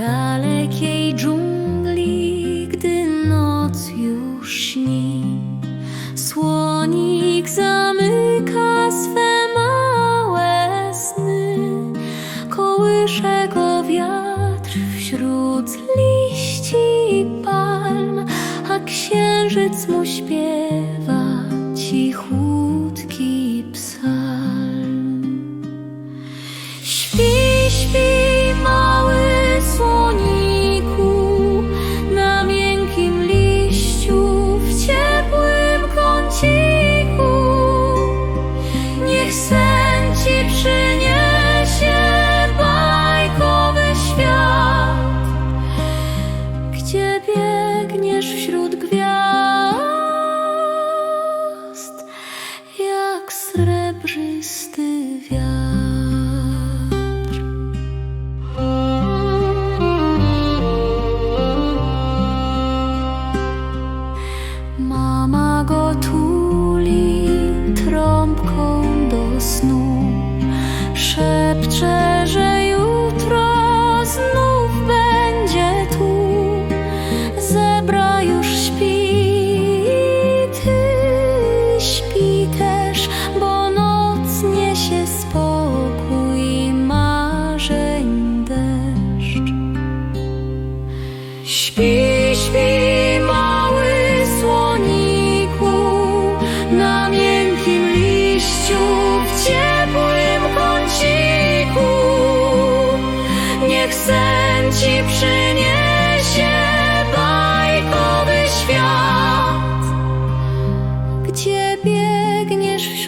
dalekiej dżungli, gdy noc już śni. Słonik zamyka swe małe sny, kołysze go wiatr wśród liści i palm, a księżyc mu śpiewa. Niech sen bajkowy świat, gdzie biegniesz wśród gwiazd, jak srebrzysty wiatr. Mama gotuje.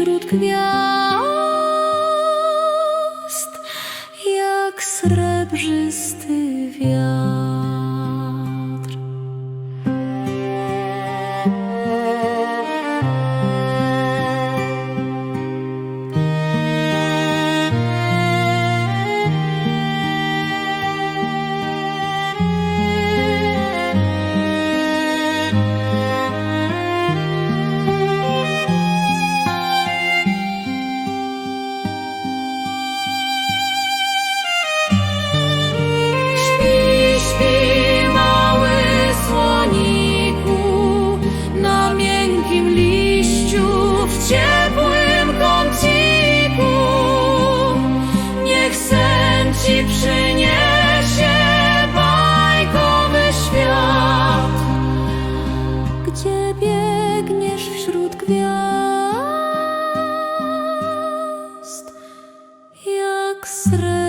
wśród gwiazd, jak srebrzysty wiatr. gdzie biegniesz wśród gwiazd, jak srebro.